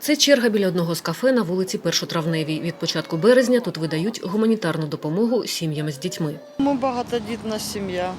Це черга біля одного з кафе на вулиці Першотравневій. Від початку березня тут видають гуманітарну допомогу сім'ям з дітьми. Ми багатодітна сім'я.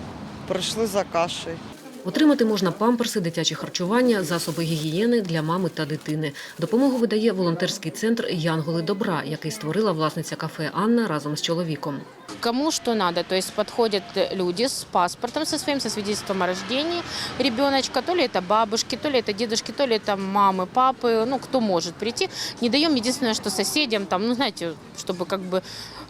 Прийшли за кашею. Отримати можна памперси, дитяче харчування, засоби гігієни для мами та дитини. Допомогу видає волонтерський центр Янголи добра, який створила власниця кафе Анна разом з чоловіком. Кому что надо, то есть подходят люди с паспортом со своим, со свидетельством о рождении ребеночка, то ли это бабушки, то ли это дедушки, то ли это мамы, папы, ну кто может прийти. Не даем единственное, что соседям, там, ну знаете, чтобы как бы,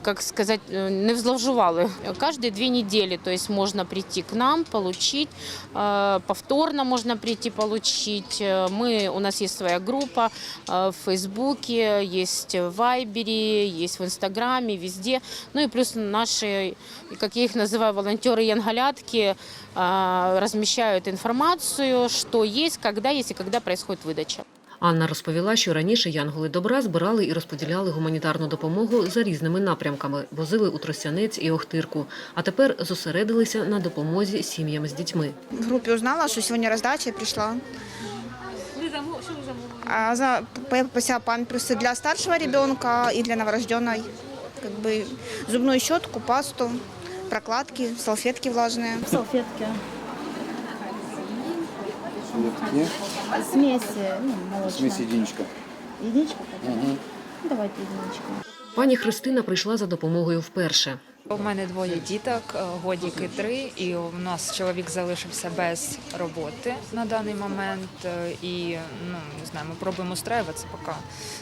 как сказать, э, не взловживали. Каждые две недели, то есть можно прийти к нам, получить, э, повторно можно прийти получить. Э, Мы, у нас есть своя группа в Фейсбуке, есть в Вайбере, есть в Инстаграме, везде. Ну и плюс наши, как я их называю, волонтеры-янголятки э, размещают информацию, что есть, когда есть и когда происходит выдача. Анна розповіла, що раніше Янголи добра збирали і розподіляли гуманітарну допомогу за різними напрямками, возили у Тростянець і Охтирку. А тепер зосередилися на допомозі сім'ям з дітьми. В группе узнала, что сегодня раздача и пришла. А за п- попросила памперсы для старшего ребенка и для новорожденной. Как бы зубную щетку, пасту, прокладки, салфетки влажные. салфетки, Нет? смеси, ну. Смесь единичка. Единичка? Угу. Давайте единичку. Пані Христина прийшла за допомогою вперше. У мене двоє діток, е, годіки три, і у нас чоловік залишився без роботи на даний момент. е, І ну не знаю, ми пробуємо устраюватися, поки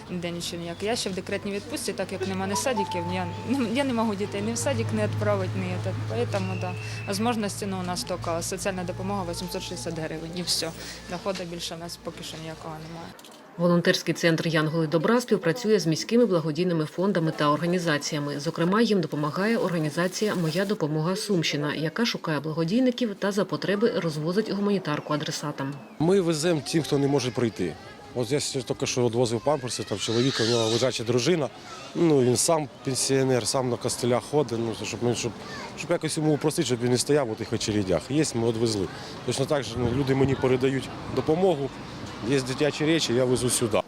ніде нічого ніяк. Я ще в декретній відпустці, так як нема ні садиків, я, я не можу дітей ні в садик не відправити, ні этот. Поэтому да. Возможності ну, у нас тільки соціальна допомога 860 гривень і все. Доходу більше у нас поки що ніякого немає. Волонтерський центр Янголи добра співпрацює з міськими благодійними фондами та організаціями. Зокрема, їм допомагає організація Моя допомога Сумщина, яка шукає благодійників та за потреби розвозить гуманітарку адресатам. Ми веземо тим, хто не може прийти. От я тільки що відвозив памперси, там чоловіка, у нього лежача дружина. Ну, він сам пенсіонер, сам на костелях ходить, ну, щоб, ми- щоб, щоб якось йому упростити, щоб він не стояв у тих очередях. Є, ми відвезли. Точно так же ну, люди мені передають допомогу, є дитячі речі, я везу сюди.